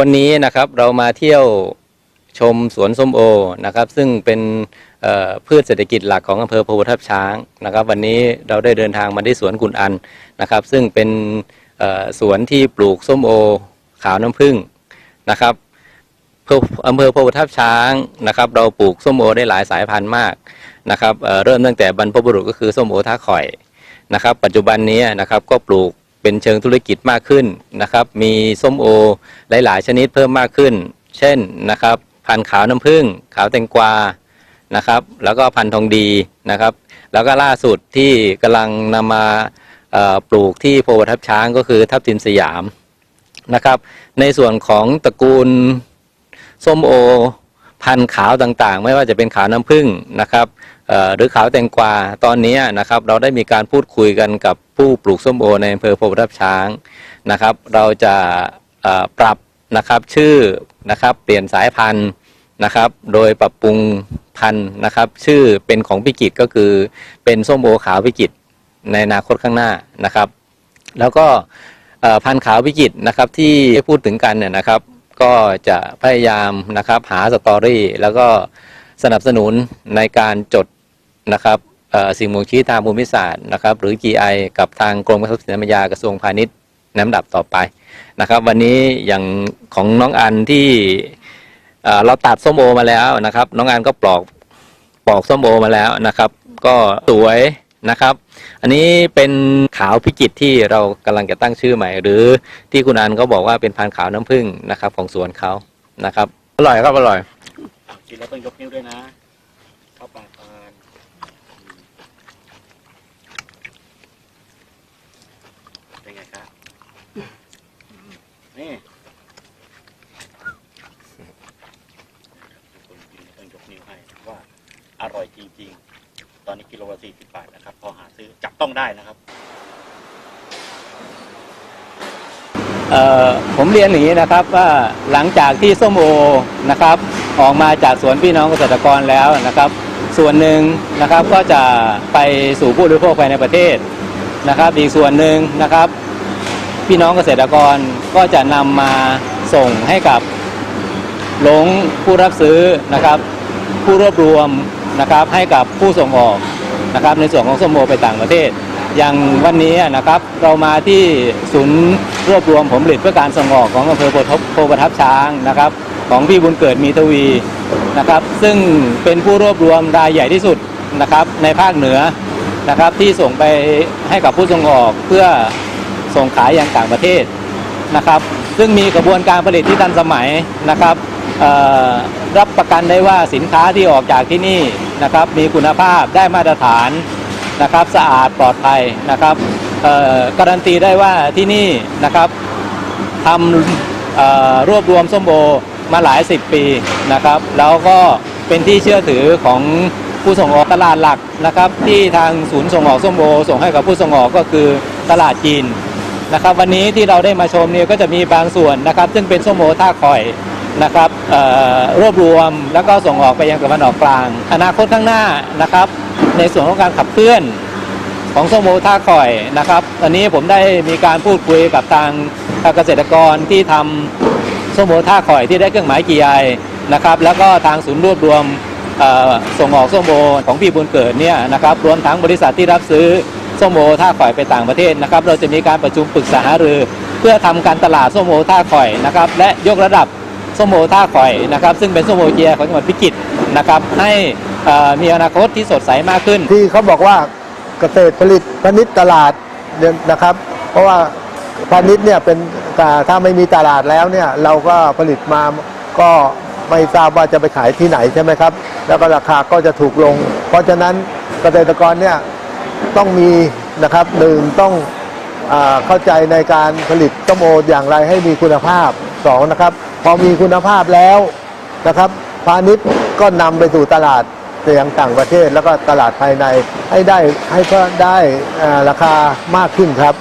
วันนี้นะครับเรามาเที่ยวชมสวนส้มโอนะครับ ซึ่งเป็นพืชเศรษฐกิจหลักของอำเภอโพธิ์ทับช้างนะครับ วันนี้เราได้เดินทางมาที่สวนกุนอันนะครับ ซึ่งเป็นสวนที่ปลูกส้มโอ ขาวน้ำผึ้งนะครับอำเภอโพธิ์ทับช้างนะครับ เราปลูกส้มโอได้หลายสายพันธุ์มากนะครับเอ่อเริ่มตั้งแต่บรรพบุรุษก็คือส้มโอท่าข่อยนะครับ ปัจจุบันนี้นะครับก็ปลูก เป็นเชิงธุรกิจมากขึ้นนะครับ มีส้มโอหลาย ๆ ชนิดเพิ่มมากขึ้น เช่นนะครับพันธุ์ขาวน้ำผึ้งขาวแตงกวานะครับ แล้วก็พันธุ์ทองดีนะครับ แล้วก็ล่าสุดที่กำลังนำมาปลูกที่โพธิ์ทับช้างก็คือทับทิมสยามนะครับ ในส่วนของตระกูลส้มโอ พันธุ์ขาวต่างๆ ไม่ว่าจะเป็นขาวน้ำผึ้งนะครับ หรือขาวแตงกวาตอนนี้นะครับเราได้มีการพูดคุยกันกับผู้ปลูกส้มโอในอำเภอโพธิ์ทับช้างนะครับ เราจะปรับนะครับชื่อนะครับเปลี่ยนสายพันธุ์นะครับ โดยปรับปรุงพันธุ์นะครับ ชื่อเป็นของพิกิตก็คือเป็นส้มโอขาวพิกิตในอนาคตข้างหน้านะครับ แล้วก็พันธุ์ขาวพิจิตนะครับที่พูดถึงกันเนี่ยนะครับ ก็จะพยายามนะครับหาสตอรี่แล้วก็ สนับสนุนในการจดนะครับสิ่งบ่งชี้ทางภูมิศาสตร์นะครับหรือ GI กับทางกรมการทรัพย์สินธรรมยากระทรวงพาณิชย์นลำดับต่อไปนะครับ วันนี้อย่างของน้องอันที่เราตัดส้มโอมาแล้วนะครับ น้องอันก็ปลอกปลอกส้มโอมาแล้วนะครับ ก็สวยนะครับ อันนี้เป็นขาวพิจิตที่เรากำลังจะตั้งชื่อใหม่ หรือที่คุณอันก็บอกว่าเป็นพันขาวน้ำผึ้งนะครับ ของสวนเขานะครับอร่อยครับอร่อย กินแล้วต้องยกนิ้วด้วยนะเข้าปากทานเป็นไงครับ นี่คนกินต้องยกนิ้วให้ว่าอร่อยจริง ๆ ตอนนี้กิโลละสี่สิบบาทนะครับ พอหาซื้อจับต้องได้นะครับผมเรียนอย่างนี้นะครับว่าหลังจากที่ส้มโอนะครับ ออกมาจากสวนพี่น้องเกษตรกรแล้วนะครับ ส่วนหนึ่งนะครับก็จะไปสู่ผู้บริโภคภายในประเทศนะครับ อีกส่วนหนึ่งนะครับ พี่น้องเกษตรกรก็จะนำมาส่งให้กับหลงผู้รับซื้อนะครับ ผู้รวบรวมนะครับให้กับผู้ส่งออกนะครับ ในส่วนของส้มโอไปต่างประเทศ อย่างวันนี้นะครับ เรามาที่ศูนย์รวบรวมผลผลิตเพื่อการส่งออกของอำเภอโพธิ์ทับโพธิ์ทับช้างนะครับ ของพี่บุญเกิดมีทวีนะครับ ซึ่งเป็นผู้รวบรวมรายใหญ่ที่สุดนะครับในภาคเหนือนะครับที่ส่งไปให้กับผู้ส่งออกเพื่อส่งขายยังต่างประเทศนะครับ ซึ่งมีกระบวนการผลิตที่ทันสมัยนะครับรับประกันได้ว่าสินค้าที่ออกจากที่นี่นะครับมีคุณภาพได้มาตรฐานนะครับสะอาดปลอดภัยนะครับการันตีได้ว่าที่นี่นะครับทำรวบรวมส้มโอ มาหลายสิบปีนะครับ แล้วก็เป็นที่เชื่อถือของผู้ส่งออกตลาดหลักนะครับ ที่ทางศูนย์ส่งออกส้มโอส่งให้กับผู้ส่งออกก็คือตลาดจีนนะครับ วันนี้ที่เราได้มาชมเนี่ยก็จะมีบางส่วนนะครับ ซึ่งเป็นส้มโอท่าคอยนะครับรวบรวมแล้วก็ส่งออกไปยังตะวันออกกลาง อนาคตข้างหน้านะครับ ในส่วนของการขับเคลื่อนของส้มโอท่าข่อยนะครับตอนนี้ผมได้มีการพูดคุยกับทางเกษตรกรที่ทำ ส้มโอท่าข่อยที่ได้เครื่องหมาย GI นะครับแล้วก็ทางศูนย์รวบรวมส่งออกส้มโอของพี่บุญเกิดเนี่ยนะครับรวมทั้งบริษัทที่รับซื้อส้มโอท่าข่อยไปต่างประเทศนะครับเราจะมีการประชุมปรึกษาหารือ เพื่อทำการตลาดส้มโอท่าข่อยนะครับและยกระดับส้มโอท่าข่อยนะครับซึ่งเป็นส้มโอเจียของจังหวัดพิจิตรนะครับให้มีอนาคตที่สดใสมากขึ้น ที่เขาบอกว่าเกษตรผลิตพณิชย์ตลาดนะครับ เพราะว่า พาณิชย์เนี่ยเป็นถ้าไม่มีตลาดแล้วเนี่ยเราก็ผลิตมาก็ไม่ทราบว่าจะไปขายที่ไหนใช่ไหมครับ แล้วก็ราคาก็จะถูกลง เพราะฉะนั้นเกษตรกรเนี่ยต้องมีนะครับหนึ่งต้องอเข้าใจในการผลิตต้มโออย่างไรให้มีคุณภาพสองนะครับพอมีคุณภาพแล้วนะครับพาณิชย์ก็นำไปสู่ตลาดไปยังต่างประเทศแล้วก็ตลาดภายในให้ได้ให้ก็ได้ราคามากขึ้นครับ